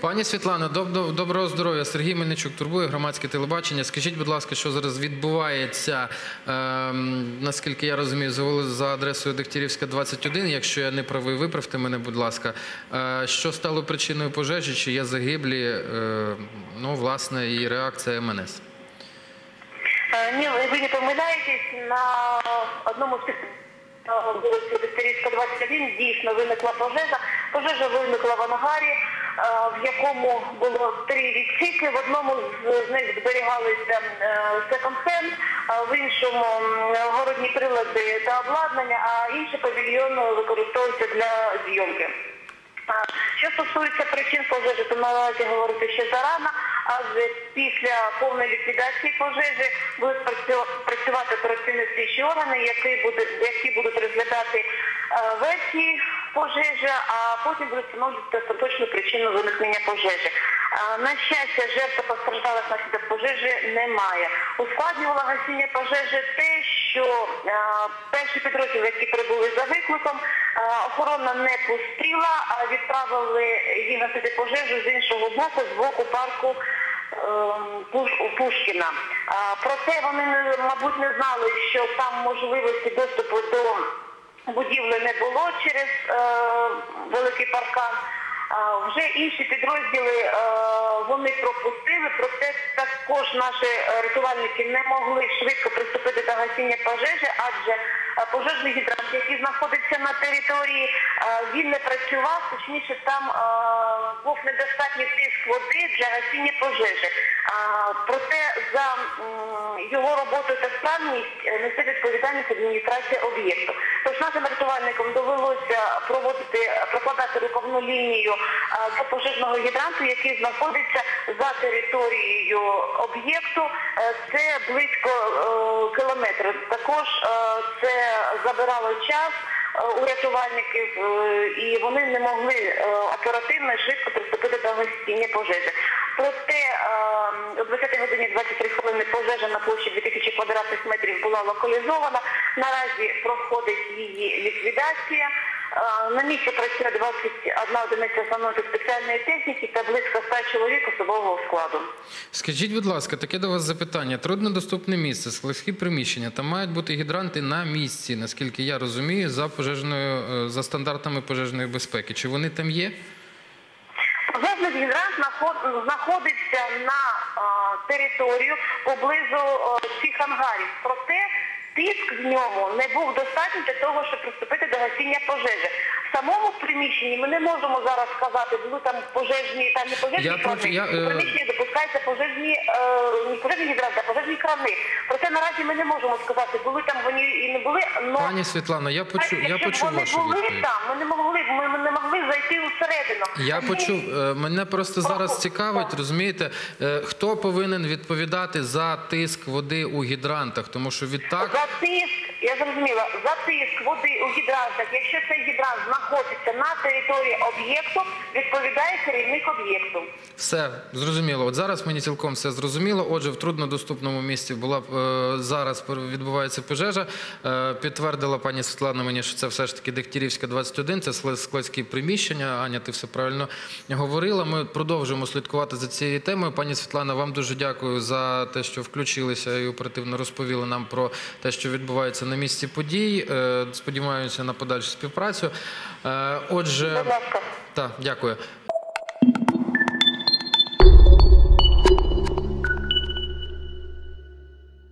Пані Світлано, доб- доб- доброго здоров'я. Сергій Мельничук турбує громадське телебачення. Скажіть, будь ласка, що зараз відбувається, ем, наскільки я розумію, за, адресою Дегтярівська 21, якщо я не правий, виправте мене, будь ласка. Е, що стало причиною пожежі, чи є загиблі, е, ну, власне, і реакція МНС? Е, Ні, ви не помиляєтесь, на одному з е, вулиці Дестерівська 21 дійсно виникла пожежа. Пожежа виникла в ангарі, е, в якому було три відсіки. В одному з них зберігалися секонд-хенд, в іншому городні прилади та обладнання, а інший павільйон використовується для зйомки. Що стосується причин пожежі, то наразі говорити ще зарано, адже після повної ліквідації пожежі будуть працювати оперативні слідчі органи, які будуть, розглядати е, версії пожежі, а потім будуть встановлювати остаточну причину виникнення пожежі. На щастя, жертв постраждалих внаслідок пожежі немає. Ускладнювало гасіння пожежі те, що перші підрозділи, які прибули за викликом, охорона не пустила, а відправили її гасити пожежу з іншого боку, з боку парку ем, Пушкіна. Проте вони, мабуть, не знали, що там можливості доступу до будівлі не було через е, великий паркан. Вже інші підрозділи е, вони пропустили, проте також наші е, рятувальники не могли швидко приступити до гасіння пожежі, адже е, пожежний гідрант, який знаходиться на території, він не працював, точніше там був недостатній тиск води для гасіння пожежі. Проте за його роботу та справність несе відповідальність адміністрація об'єкту. Тож нашим рятувальникам довелося проводити прокладати рукавну лінію а, пожежного гідранту, який знаходиться за територією об'єкту. Е, Це близько е, кілометра. Також е, це забирало час е, у рятувальників, е, і вони не могли е, оперативно і швидко приступити до гасіння пожежі. Проте е, о 20 годині 23 хвилини пожежа на площі 2000 квадратних метрів була локалізована. Наразі проходить її ліквідація. На місці працює 21 одиниця основної спеціальної техніки та близько 100 чоловік особового складу. Скажіть, будь ласка, таке до вас запитання. Труднодоступне місце, складські приміщення. Там мають бути гідранти на місці, наскільки я розумію, за пожежною е, за стандартами пожежної безпеки. Чи вони там є? Пожежний гідрант знаходиться на територію поблизу е, цих ангарів. Проте тиск в ньому не був достатній для того, щоб приступити гасіння пожежі. В самому приміщенні ми не можемо зараз сказати, були там пожежні, там не пожежні Я крани. проти- я, е, приміщенні допускаються пожежні, е, не пожежні гідранти, а пожежні крани. Проте наразі ми не можемо сказати, були там вони і не були. Но... Пані Світлано, я почув, я Якщо почув вони вашу були відповідь. там, ми не могли, ми, ми не могли зайти всередину. Я почув. Е, Мене просто зараз цікавить, розумієте, е, хто повинен відповідати за тиск води у гідрантах, тому що відтак. За тиск, я зрозуміла, за тиск води у гідрантах, якщо цей гідрант знаходиться на території об'єкту, відповідає керівник об'єкту. Все зрозуміло. От зараз мені цілком все зрозуміло. Отже, в труднодоступному місці була е, зараз відбувається пожежа. Е, підтвердила пані Світлана мені, що це все ж таки Дегтярівська 21, це складські приміщення. Аня, ти все правильно говорила. Ми продовжуємо слідкувати за цією темою. Пані Світлана, вам дуже дякую за те, що включилися і оперативно розповіли нам про те, що відбувається на місці подій. сподіваємося сподіваюся на подальшу співпрацю. Е, отже, Будь ласка. так, дякую.